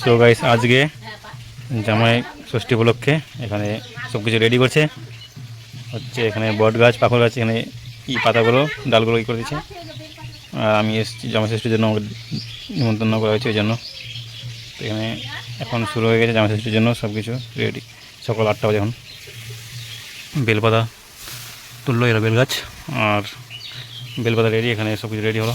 So guys আজকে জামাই ষষ্ঠী উপলক্ষে এখানে সব কিছু রেডি করছে। হচ্ছে এখানে বট গাছ, পাখর গাছ, এখানে ই পাতাগুলো, ডালগুলো ই করে দিচ্ছে। আর আমি এসেছি, জামাই ষষ্ঠীর জন্য নিমন্ত্রণ করা হয়েছে ওই জন্য তো এখানে এখন শুরু হয়ে গেছে জামাই ষষ্ঠীর জন্য সব কিছু রেডি সকাল আটটা বাজে এখন। বেলপাতা তুললো এরা বেলগাছ আর বেলপাতা রেডি এখানে সব কিছু রেডি হলো।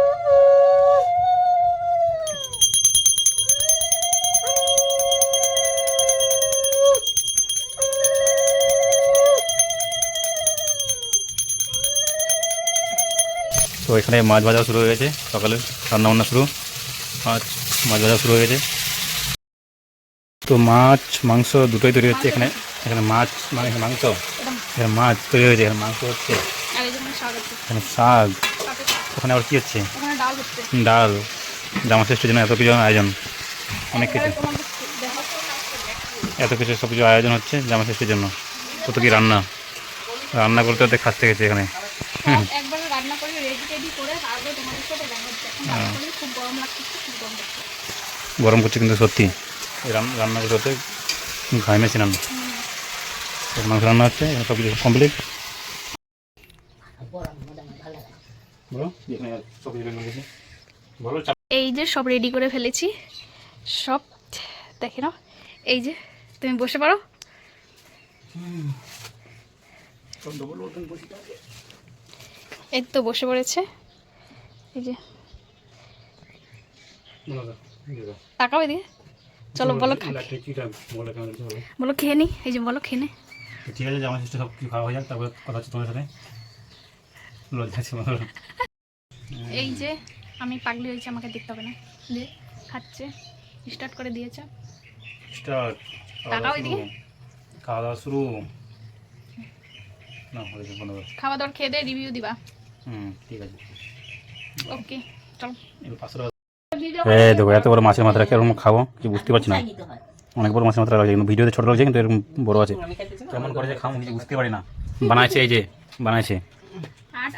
তো এখানে মাছ ভাজা শুরু হয়ে গেছে। সকালে রান্না বান্না শুরু। মাছ মাছ ভাজা শুরু হয়ে গেছে। তো মাছ মাংস দুটোই তৈরি হচ্ছে এখানে। এখানে মাছ মানে মাংস। এখানে মাছ তৈরি হয়েছে। এখানে মাংস হচ্ছে। এখানে শাক ওখানে আবার কী হচ্ছে? ডাল জামা ষষ্ঠীর জন্য এত কিছু আয়োজন। অনেক কিছু। এত কিছু সব কিছু আয়োজন হচ্ছে জামা ষষ্ঠীর জন্য। কত কি রান্না। রান্না করতে করতে খাচ্ছে গেছে এখানে। হুম। একবার রান্না করে রেডি করে তারপরে তোমাদের সাথে দেখাচ্ছে এখন হ্যাঁ। রান্না খুব গরম লাগছে খুব গরম লাগছে। গরম করছে কিন্তু সত্যি। রান্না করতে করতে ঘামে ছিলাম মাংস রান্না হচ্ছে সব কিছু কমপ্লিট এই যে সব রেডি করে ফেলেছি সব দেখে নাও। এই যে তুমি বসে পারো? এই তো বসে পড়েছে। এই যে। তাকাও এদিকে। চলো বলো বলো খেয়ে নি। এই যে বলো খেয়ে নে। ঠিক আছে জামা ষষ্ঠী সব কিছু খাওয়া হয়ে যাক তারপরে কথা হচ্ছে তোমার সাথে। লজ্জা আছে এই যে আমি পাগলি হয়েছি আমাকে দেখতে হবে না। যে খাচ্ছে। স্টার্ট করে দিয়েছে। স্টার্ট। তাকাও এদিকে। খাওয়া দাওয়া শুরু। না খাওয়া দাওয়ার খেয়ে দিয়ে রিভিউ দিবা। হুম ঠিক আছে। ওকে চলো। এই দেখো এত বড় মাছের মাথা রাখে এরকম খাব? কি বুঝতে পারছি না। অনেক বড় মাছের মাথা লাগছে কিন্তু ভিডিওতে ছোট লাগছে কিন্তু এরকম বড় আছে। কেমন করে যে খাব কিছু বুঝতে পারি না। বানাইছে এই যে বানাইছে।